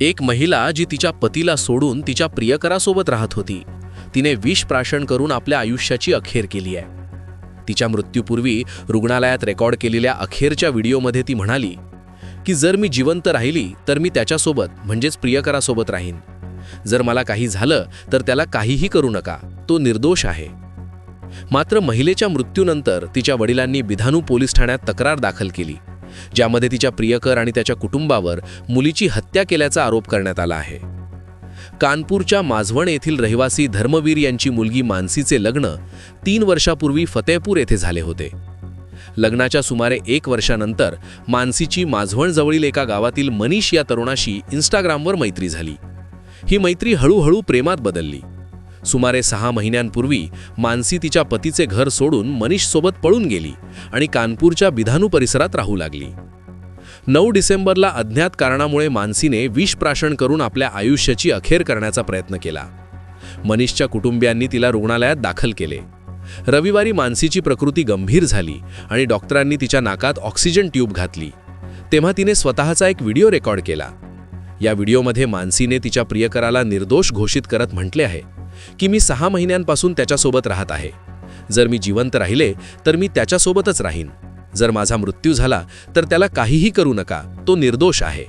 एक महिला जी तिच्या पतीला सोडून तिच्या प्रियकरासोबत राहत होती. तिने विष प्राशन करून आपल्या आयुष्याची अखेर केली आहे. तिच्या मृत्यूपूर्वी रुग्णालयात रेकॉर्ड केलेल्या अखेरच्या व्हिडिओमध्ये ती म्हणाली की जर मी जिवंत राहिली तर मी त्याच्यासोबत म्हणजेच प्रियकरासोबत राहीन. जर मला काही झालं तर त्याला काहीही करू नका. तो निर्दोष आहे. मात्र महिलेच्या मृत्यूनंतर तिच्या वडिलांनी बिधानू पोलीस ठाण्यात तक्रार दाखल केली. ज्यामध्ये तिच्या प्रियकर आणि त्याच्या कुटुंबावर मुलीची हत्या केल्याचा आरोप करण्यात आला आहे. कानपूरच्या माझवण येथील रहिवासी धर्मवीर यांची मुलगी मानसीचे लग्न तीन वर्षापूर्वी फतेहपूर येथे झाले होते. लग्नाच्या सुमारे एक वर्षानंतर मानसीची माझवणजवळील एका गावातील मनीष या तरुणाशी इन्स्टाग्रामवर मैत्री झाली. ही मैत्री हळूहळू प्रेमात बदलली. सुमारे सहा महिन्यांपूर्वी मानसी तिच्या पतीचे घर सोडून मनीषसोबत पळून गेली आणि कानपूरच्या बिधानू परिसरात राहू लागली. नऊ डिसेंबरला अज्ञात कारणामुळे मानसीने विषप्राशन करून आपल्या आयुष्याची अखेर करण्याचा प्रयत्न केला. मनीषच्या कुटुंबियांनी तिला रुग्णालयात दाखल केले. रविवारी मानसीची प्रकृती गंभीर झाली आणि डॉक्टरांनी तिच्या नाकात ऑक्सिजन ट्यूब घातली. तेव्हा तिने स्वतःचा एक व्हिडिओ रेकॉर्ड केला. या व्हिडिओमध्ये मानसीने तिच्या प्रियकराला निर्दोष घोषित करत म्हटले आहे. की मी सहा महिन्यांपासून त्याच्यासोबत राहत आहे. जर मी जिवंत राहिले तर मी त्याच्यासोबतच राहीन. जर माझा मृत्यू झाला तर त्याला काहीही करू नका. तो निर्दोष आहे.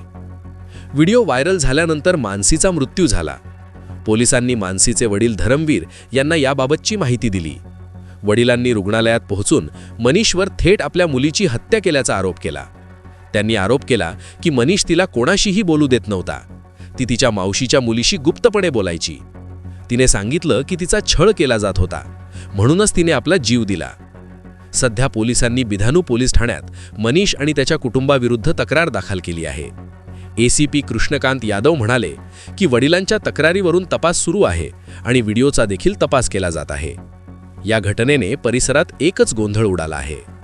व्हिडिओ व्हायरल झाल्यानंतर मानसीचा मृत्यू झाला. पोलिसांनी मानसीचे वडील धरमवीर यांना याबाबतची माहिती दिली. वडिलांनी रुग्णालयात पोहोचून मनीषवर थेट आपल्या मुलीची हत्या केल्याचा आरोप केला. त्यांनी आरोप केला की मनीष तिला कोणाशीही बोलू देत नव्हता. ती तिच्या मावशीच्या मुलीशी गुप्तपणे बोलायची. तिने सांगितलं की तिचा छळ केला जात होता. म्हणूनच तिने आपला जीव दिला. सध्या पोलिसांनी बिधानू पोलीस ठाण्यात मनीष आणि त्याच्या कुटुंबाविरुद्ध तक्रार दाखल केली आहे. एसीपी कृष्णकांत यादव म्हणाले की वडिलांच्या तक्रारीवरून तपास सुरू आहे आणि व्हिडिओचा देखील तपास केला जात आहे. या घटनेने परिसरात एकच गोंधळ उडाला आहे.